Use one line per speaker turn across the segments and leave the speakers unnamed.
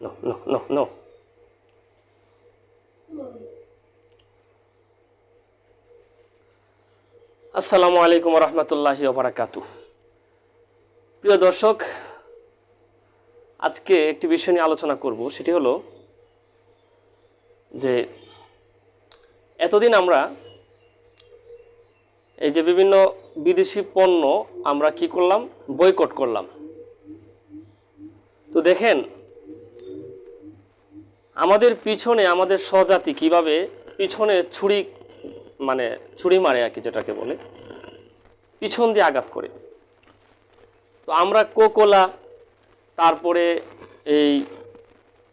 No, no, no, no. আসসালামু আলাইকুম রহমতুল্লাহি ওবরাকাতু প্রিয় দর্শক আজকে একটি বিষয় নিয়ে আলোচনা করব। সেটি হলো যে এতদিন আমরা এই যে বিভিন্ন বিদেশি পণ্য আমরা কি করলাম? বয়কট করলাম। তো দেখেন আমাদের পিছনে আমাদের স্বজাতি কীভাবে পিছনে ছুরি মানে ছুরি মারে আর কি যেটাকে বলে, পিছন দিয়ে আঘাত করে। তো আমরা কোকোলা, তারপরে এই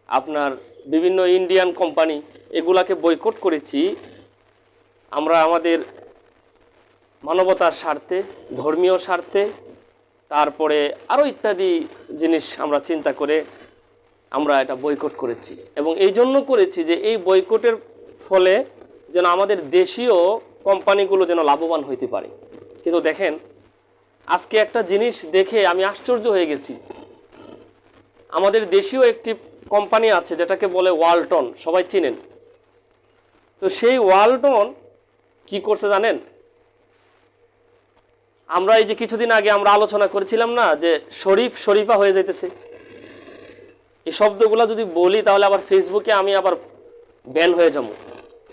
আপনার বিভিন্ন ইন্ডিয়ান কোম্পানি, এগুলাকে বয়কট করেছি। আমরা আমাদের মানবতার স্বার্থে, ধর্মীয় স্বার্থে, তারপরে আরও ইত্যাদি জিনিস আমরা চিন্তা করে আমরা এটা বয়কট করেছি। এবং এই জন্য করেছি যে এই বয়কটের ফলে যেন আমাদের দেশীয় কোম্পানিগুলো যেন লাভবান হইতে পারে। কিন্তু দেখেন, আজকে একটা জিনিস দেখে আমি আশ্চর্য হয়ে গেছি। আমাদের দেশীয় একটি কোম্পানি আছে যেটাকে বলে ওয়ালটন, সবাই চিনেন? তো সেই ওয়ালটন কি করছে জানেন? আমরা এই যে কিছুদিন আগে আমরা আলোচনা করেছিলাম না যে শরীফ শরীফা হয়ে যাইতেছে। এই শব্দগুলা যদি বলি, তাহলে আবার ফেসবুকে আমি আবার ব্যান হয়ে যাব।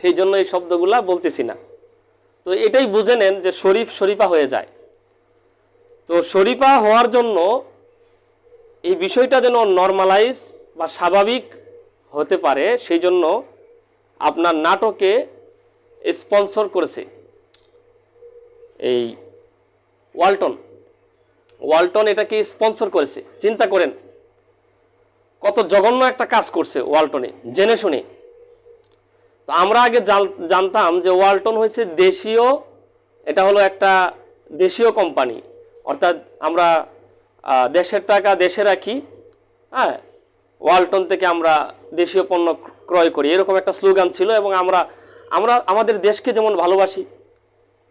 সেই জন্য এই শব্দগুলা বলতেছি না। তো এটাই বুঝে নেন যে শরীফ শরীফা হয়ে যায়। তো শরীফা হওয়ার জন্য এই বিষয়টা যেন নর্মালাইজ বা স্বাভাবিক হতে পারে, সেই জন্য আপনার নাটকে স্পন্সর করেছে এই ওয়ালটন। ওয়ালটন এটাকে স্পন্সর করেছে। চিন্তা করেন কত জঘন্য একটা কাজ করছে ওয়ালটনে। জেনে শুনে। তো আমরা আগে জানতাম যে ওয়ালটন হয়েছে দেশীয়, এটা হলো একটা দেশীয় কোম্পানি। অর্থাৎ আমরা দেশের টাকা দেশে রাখি হ্যাঁ? ওয়ালটন থেকে আমরা দেশীয় পণ্য ক্রয় করি। এরকম একটা স্লোগান ছিল এবং আমরা আমরা আমাদের দেশকে যেমন ভালোবাসি,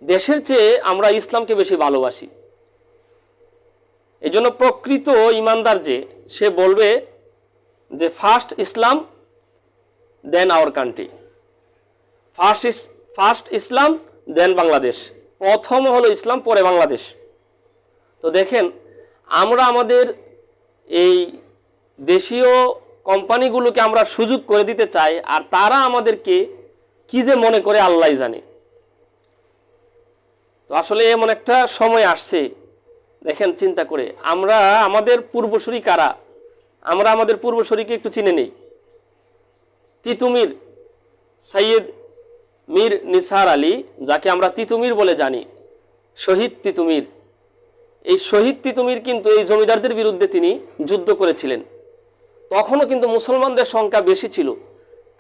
দেশের চেয়ে আমরা ইসলামকে বেশি ভালোবাসি। এই জন্য প্রকৃত ইমানদার যে, সে বলবে যে first Islam then our country first is first Islam then Bangladesh. প্রথম হলো ইসলাম, পরে বাংলাদেশ। তো দেখেন, আমরা আমাদের এই দেশীয় কোম্পানিগুলোকে আমরা সুযোগ করে দিতে চাই, আর তারা আমাদেরকে কি যে মনে করে আল্লাহ জানে। তো আসলে এমন একটা সময় আসছে, দেখেন চিন্তা করে, আমরা আমাদের পূর্বসূরি কারা? আমরা আমাদের পূর্বসূরিকে একটু চিনে নেই। তিতুমির সৈয়দ মীর নিসার আলী, যাকে আমরা তিতুমির বলে জানি, শহীদ তিতুমির। এই শহীদ তিতুমির কিন্তু এই জমিদারদের বিরুদ্ধে তিনি যুদ্ধ করেছিলেন। তখনও কিন্তু মুসলমানদের সংখ্যা বেশি ছিল,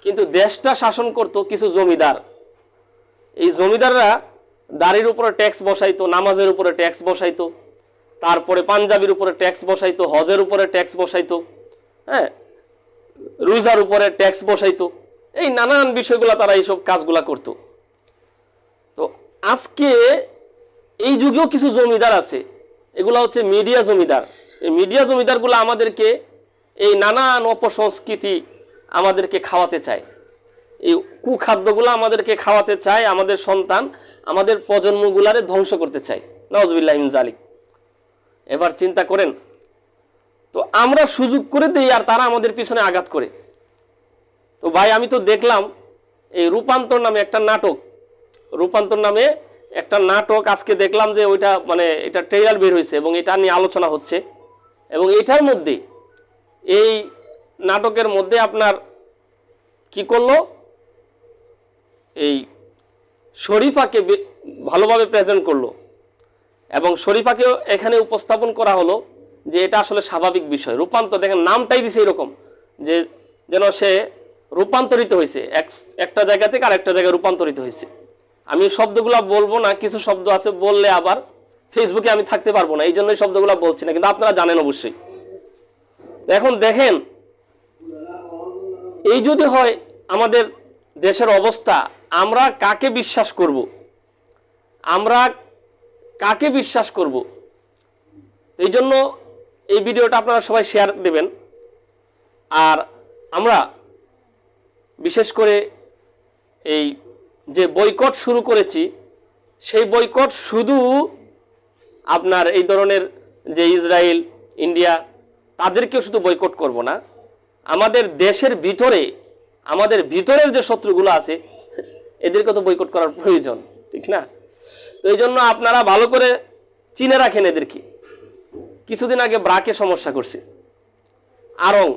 কিন্তু দেশটা শাসন করত কিছু জমিদার। এই জমিদাররা দাড়ির উপরে ট্যাক্স বসাইতো, নামাজের উপরে ট্যাক্স বসাইতো তারপরে পাঞ্জাবির উপরে ট্যাক্স বসাইতো, হজের উপরে ট্যাক্স বসাইতো হ্যাঁ? রোজার উপরে ট্যাক্স বসাইতো। এই নানান বিষয়গুলো তারা এইসব কাজগুলা করত। তো আজকে এই যুগেও কিছু জমিদার আছে, এগুলা হচ্ছে মিডিয়া জমিদার। এই মিডিয়া জমিদারগুলো আমাদেরকে এই নানান অপসংস্কৃতি আমাদেরকে খাওয়াতে চায়। এই কুখাদ্যগুলো আমাদেরকে খাওয়াতে চায়, আমাদের সন্তান, আমাদের প্রজন্মগুলারে ধ্বংস করতে চায়। নজবিল্লাহ জালিক এবার চিন্তা করেন। তো আমরা সুযোগ করে দিই আর তারা আমাদের পিছনে আঘাত করে। তো ভাই, আমি তো দেখলাম এই রূপান্তর নামে একটা নাটক। রূপান্তর নামে একটা নাটক আজকে দেখলাম যে ওইটা মানে এটা ট্রেলার বের হয়েছে এবং এটা নিয়ে আলোচনা হচ্ছে। এবং এটার মধ্যে, এই নাটকের মধ্যে আপনার কি করল? এই শরীফাকে ভালোভাবে প্রেজেন্ট করল। এবং শরীফাকেও এখানে উপস্থাপন করা হলো যে এটা আসলে স্বাভাবিক বিষয়। রূপান্তর দেখেন, নামটাই দিছে এরকম, যে যেন সে রূপান্তরিত হয়েছে। এক, একটা জায়গা থেকে আরেকটা জায়গায় রূপান্তরিত হয়েছে। আমি শব্দগুলো বলব না, কিছু শব্দ আছে বললে আবার ফেসবুকে আমি থাকতে পারব না এই জন্যই শব্দগুলো বলছি না, কিন্তু আপনারা জানেন অবশ্যই। এখন দেখেন, এই যদি হয় আমাদের দেশের অবস্থা, আমরা কাকে বিশ্বাস করব? আমরা কাকে বিশ্বাস করব? এই জন্য এই ভিডিওটা আপনারা সবাই শেয়ার দেবেন। আর আমরা বিশেষ করে এই যে বয়কট শুরু করেছি, সেই বয়কট শুধু আপনার এই ধরনের যে ইসরায়েল, ইন্ডিয়া, তাদেরকেও শুধু বয়কট করব না। আমাদের দেশের ভিতরে, আমাদের ভিতরের যে শত্রুগুলো আছে এদেরকে তো বয়কট করার প্রয়োজন, ঠিক না? তো এই জন্য আপনারা ভালো করে চিনে রাখেন এদেরকে। কিছুদিন আগে ব্রাকে সমস্যা করছে। আরং,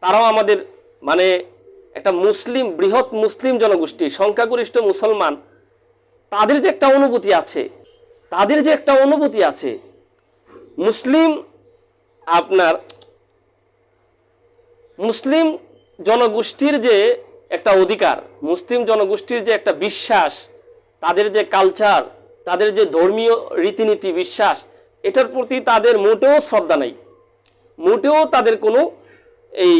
তারাও আমাদের মানে একটা মুসলিম, বৃহৎ মুসলিম জনগোষ্ঠী, সংখ্যাগরিষ্ঠ মুসলমান, তাদের যে একটা অনুভূতি আছে, তাদের যে একটা অনুভূতি আছে, মুসলিম আপনার, মুসলিম জনগোষ্ঠীর যে একটা অধিকার, মুসলিম জনগোষ্ঠীর যে একটা বিশ্বাস তাদের যে কালচার তাদের যে ধর্মীয় রীতিনীতি, বিশ্বাস, এটার প্রতি তাদের মোটেও শ্রদ্ধা নেই। মোটেও তাদের কোনো এই,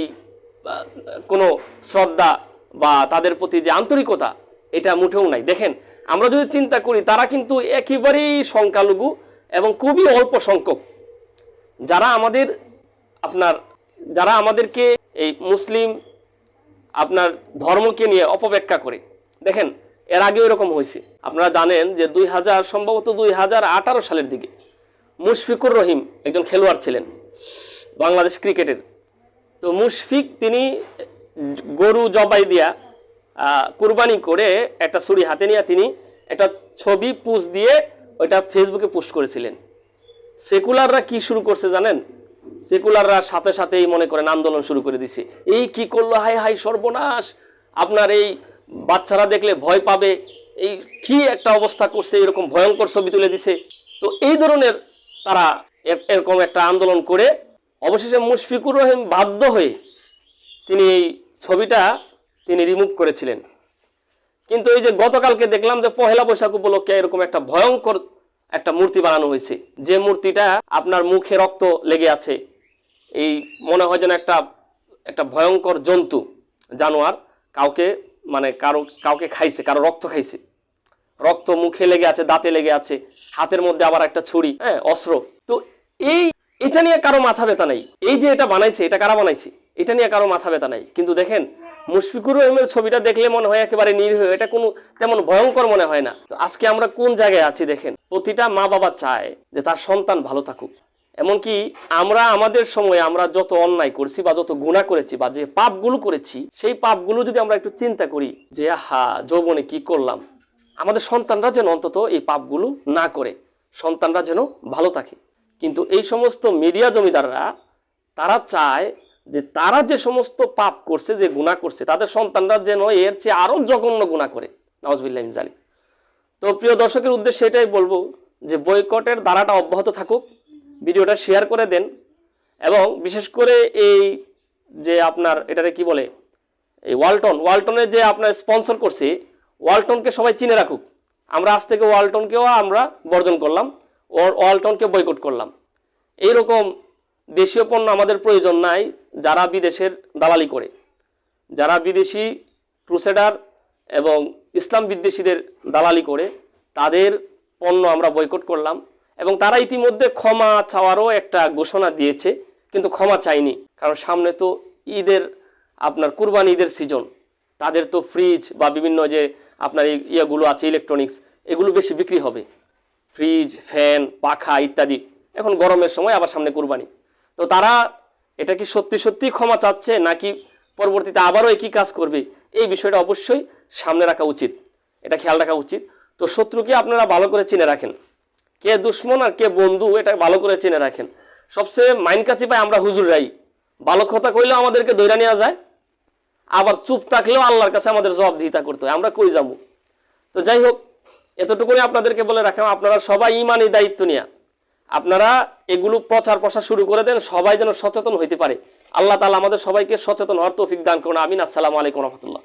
কোনো শ্রদ্ধা বা তাদের প্রতি যে আন্তরিকতা, এটা মোটেও নাই। দেখেন, আমরা যদি চিন্তা করি, তারা কিন্তু একেবারেই সংখ্যালঘু এবং খুবই অল্প সংখ্যক। যারা আমাদের আপনার, যারা আমাদেরকে এই মুসলিম আপনার ধর্মকে নিয়ে অপব্যাখ্যা করে। দেখেন এর আগে এরকম হয়েছে। আপনারা জানেন যে দুই হাজার, সম্ভবত দুই হাজার আঠারো সালের দিকে মুশফিকুর রহিম একজন খেলোয়াড় ছিলেন বাংলাদেশ ক্রিকেটের। তো মুশফিক তিনি গরু জবাই দিয়া কুরবানি করে একটা ছুরি হাতে নিয়ে তিনি একটা ছবি পুষ দিয়ে ওইটা ফেসবুকে পোস্ট করেছিলেন। সেকুলাররা কি শুরু করছে জানেন? সেকুলাররা সাথে সাথেই মনে করেন আন্দোলন শুরু করে দিছে। এই কি করল? হাই হাই সর্বনাশ! আপনার এই বাচ্চারা দেখলে ভয় পাবে। এই কি একটা অবস্থা করছে, এরকম ভয়ঙ্কর ছবি তুলে দিছে। তো এই ধরনের তারা এরকম একটা আন্দোলন করে অবশেষে মুশফিকুর রহিম বাধ্য হয়ে তিনি এই ছবিটা তিনি রিমুভ করেছিলেন। কিন্তু এই যে গতকালকে দেখলাম যে পহেলা বৈশাখ উপলক্ষে এরকম একটা ভয়ঙ্কর একটা মূর্তি বানানো হয়েছে। যে মূর্তিটা আপনার মুখে রক্ত লেগে আছে। এই মনে হয় যেন একটা একটা ভয়ঙ্কর জন্তু, জানোয়ার, কাউকে মানে কারও, কাউকে খাইছে, কারও রক্ত খাইছে। রক্ত মুখে লেগে আছে, দাঁতে লেগে আছে, হাতের মধ্যে আবার একটা ছুরি হ্যাঁ অস্ত্র। তো এই, এটা নিয়ে কারও মাথা ব্যথা নাই। এই যে এটা বানাইছে, এটা কারা বানাইছে? এটা নিয়ে কারও মাথা ব্যথা নাই। কিন্তু দেখেন, মুশফিকুর রহিমের ছবিটা দেখলে মনে হয় একেবারে নিরীহ, এটা কোনো তেমন ভয়ঙ্কর মনে হয় না। আজকে আমরা কোন জায়গায় আছি দেখেন? প্রতিটা মা বাবা চায় যে তার সন্তান ভালো থাকুক। এমনকি আমরা আমাদের সময়ে আমরা যত অন্যায় করছি বা যত গুণা করেছি বা যে পাপগুলো করেছি, সেই পাপগুলো যদি আমরা একটু চিন্তা করি যে হা যৌবনে কি করলাম? আমাদের সন্তানরা যেন অন্তত এই পাপগুলো না করে, সন্তানরা যেন ভালো থাকে। কিন্তু এই সমস্ত মিডিয়া জমিদাররা, তারা চায় যে তারা যে সমস্ত পাপ করছে, যে গুণা করছে, তাদের সন্তানরা যেন এর চেয়ে আরও জঘন্য গুণা করে। নওয়াজবিল্লাহ জালি তো প্রিয় দর্শকের উদ্দেশ্যে এটাই বলব যে, বয়কটের দ্বারাটা অব্যাহত থাকুক। ভিডিওটা শেয়ার করে দেন এবং বিশেষ করে এই যে আপনার, এটারে কি বলে, এই ওয়ালটন, ওয়ালটনের যে আপনার স্পন্সর করছে, ওয়ালটনকে সবাই চিনে রাখুক। আমরা আজ থেকে ওয়ালটনকেও আমরা বর্জন করলাম ওয়ালটনকে বয়কট করলাম। এইরকম দেশীয় পণ্য আমাদের প্রয়োজন নাই, যারা বিদেশের দালালি করে। যারা বিদেশি ক্রুসেডার এবং ইসলাম বিদ্বেষীদের দালালি করে, তাদের পণ্য আমরা বয়কট করলাম। এবং তারা ইতিমধ্যে ক্ষমা চাওয়ারও একটা ঘোষণা দিয়েছে, কিন্তু ক্ষমা চাইনি কারণ সামনে তো ঈদের, আপনার কুরবানি ঈদের সিজন তাদের তো ফ্রিজ বা বিভিন্ন যে আপনার ইয়েগুলো আছে ইলেকট্রনিক্স এগুলো বেশি বিক্রি হবে। ফ্রিজ ফ্যান পাখা ইত্যাদি। এখন গরমের সময় আবার সামনে কুরবানি। তো তারা এটা কি সত্যি সত্যি ক্ষমা চাচ্ছে, নাকি পরবর্তীতে আবারও একই কাজ করবে? এই বিষয়টা অবশ্যই সামনে রাখা উচিত। এটা খেয়াল রাখা উচিত। তো শত্রুকে আপনারা ভালো করে চিনে রাখেন। কে দুশ্মন আর কে বন্ধু, এটা ভালো করে চিনে রাখেন। সবচেয়ে মাইন কাছে পাই আমরা হুজুররাই ভালো কথা কইলেও আমাদেরকে দৈরা নেওয়া যায়, আবার চুপ থাকলেও আল্লাহর কাছে আমাদের জবাব জবাবদিহিতা করতে হয়। আমরা কই যাব? তো যাই হোক, এতটুকুনি আপনাদেরকে বলে রাখলাম, আপনারা সবাই ইমানি দায়িত্ব নিয়ে। আপনারা এগুলো প্রচার প্রসার শুরু করে দেন, সবাই যেন সচেতন হইতে পারে। আল্লাহ তালা আমাদের সবাইকে সচেতন হওয়ার তৌফিক দান করুন। আমিন। আসসালামু আলাইকুম রহমতুল্লাহ।